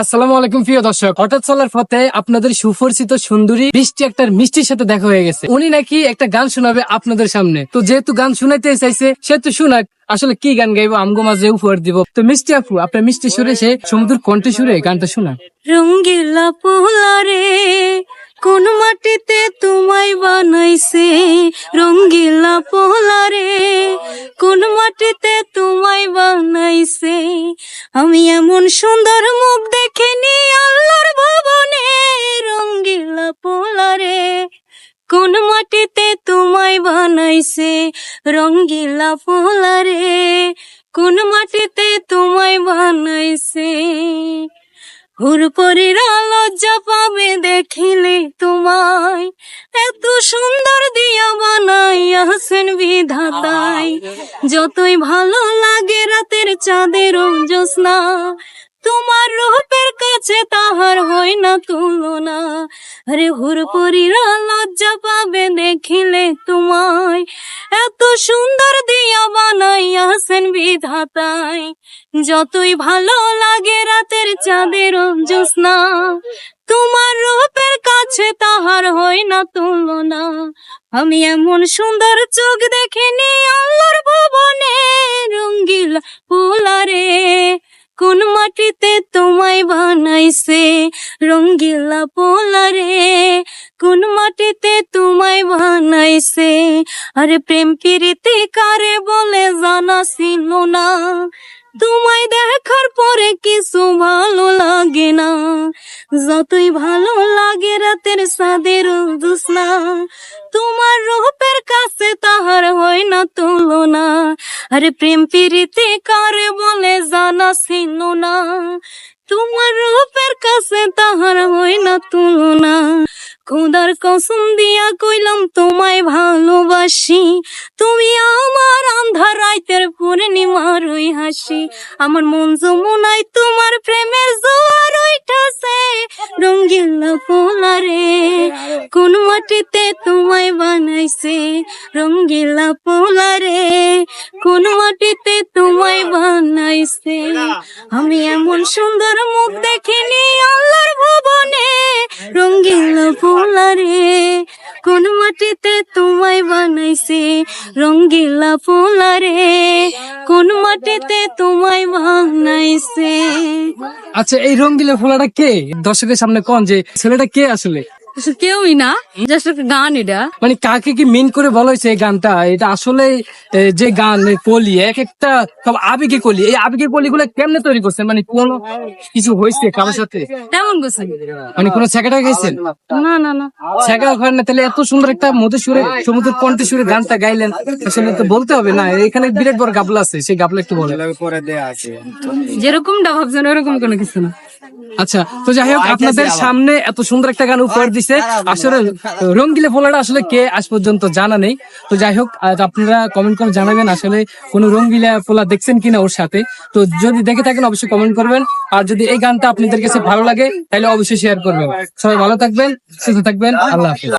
আসসালামু আলাইকুম, প্রিয় দর্শক। হঠাৎ চলার পথে আপনাদের সুপরিচিত সুন্দরী বৃষ্টি একটা মিষ্টির সাথে দেখা হয়ে গেছে। উনি নাকি একটা গান শোনাবে আপনাদের সামনে। তো যেহেতু গান শোনাইতে চাইছে সেহেতু শুনাক। আসলে কি গান গাইবো, আমগো মাঝে উপহার দিব। তো মিষ্টি আপু, আপনার মিষ্টি সুরে সে সমুদ্র কণ্ঠে সুরে গানটা শোনা রঙ্গিলা পোলারে, কোন মাটিতে তোমায় বানাইছে? রঙ্গিলা পোলারে, কোন মাটিতে তোমায় বানাইছে? আমি এমন সুন্দর মুখ দেখিনি আল্লাহর ভবনে, রঙ্গিলা পোলারে। কোন মাটিতে তোমায় বানাইছে রঙ্গিলা পোলারে? কোন মাটিতে তোমায় বানাইছে? হুরপরিরা লজ্জা পাবে দেখিলে তোমায়। এত সুন্দর হাসেন বিধাতাই, যতই ভালো লাগে রাতের চাঁদের জ্যোৎস্না, তোমার রূপের কাছে তাহার হয় না তুলনা। আরে হুরপরিরা লজ্জা পাবে দেখিলে তোমায়, এত সুন্দর দিয়া বানাইয়া হাসেন বিধাতাই। যতই ভালো লাগে রাতের চাঁদের জ্যোৎস্না, তোমার রূপের কাছে তাহার হয় না তুলনা। আমি এমন সুন্দর চোখ দেখিনি আল্লাহর ভবনে রঙ্গিল ফুলারে। কোন মাটিতে তোমায় বানাইছে রঙ্গিলা পোলারে কোন মাটিতে তোমায় বানাইছে? আরে প্রেম প্রীতি কারে বলে জানা না। তোমায় দেখার পরে কিছু ভালো লাগে না। যতই ভালো লাগে রাতের সাদের দুসনা তোমার রূপের কাছে তাহার হয় না তুলনা। আরে প্রেম প্রীতি কারে বলে জানা ছিল না তোমার রূপের কাছে তাহার হয় না তুলনা। খুদার কসম দিয়া কইলাম, তোমায় ভালোবাসি। তুমি আন্ধার রাইতের পূর্ণিমার ওই হাসি। আমার মন যমুনায়, তোমার প্রেমের জোয়ার উঠাছে রঙ্গিলা পোলারে কোন মাটিতে তোমায় বানাইছে? রঙ্গিলা পোলারে কোন মাটিতে তোমায় বানাইছে? আমি এমন সুন্দর মুখ দেখিনি আল্লাহর ভবনে। রঙ্গিলা পোলারে কোন মাটিতে তোমায় বানাইছে? রঙ্গিলা পোলারে কোন মাটিতে তোমায় বানাইছে? আচ্ছা এই রঙ্গিলা ফোলাটা কে? দর্শকের সামনে কন যে ছেলেটা কে আসলে? কেউই না জাস্ট একটা গান এটা। মানে কাকে কি মিন করে বলা হয়েছে এই গানটা? এটা আসলে যে গান কলি এক একটা সব আবেগে কলি। এই আবেগে কলি গুলো কেমনে তৈরি করছেন? মানে কোন কিছু হয়েছে কারোর সাথে? তেমন কিছু মানে কোন ছেঁকাটা গেছেন না না না। ছেঁকা হয় না তাহলে এত সুন্দর একটা মধু সুরে সমুদ্র কণ্ঠে সুরে গানটা গাইলেন। আসলে তো বলতে হবে না এখানে বিরাট বড় গাবলা আছে সেই গাবলা একটু বলেন। যেরকমটা ভাবছেন ওরকম কোনো কিছু না। আচ্ছা তো যাই হোক আপনাদের সামনে এত সুন্দর একটা গান উপহার দিছে। আসলে রঙ্গিলে ফোলাটা আসলে কে আজ পর্যন্ত জানা নেই। তো যাই হোক আপনারা কমেন্ট করে জানাবেন আসলে কোন রঙ্গিলা ফোলা দেখছেন কিনা ওর সাথে। তো যদি দেখে থাকেন অবশ্যই কমেন্ট করবেন। আর যদি এই গানটা আপনাদের কাছে ভালো লাগে তাহলে অবশ্যই শেয়ার করবেন। সবাই ভালো থাকবেন সুস্থ থাকবেন। আল্লাহ হাফিজ।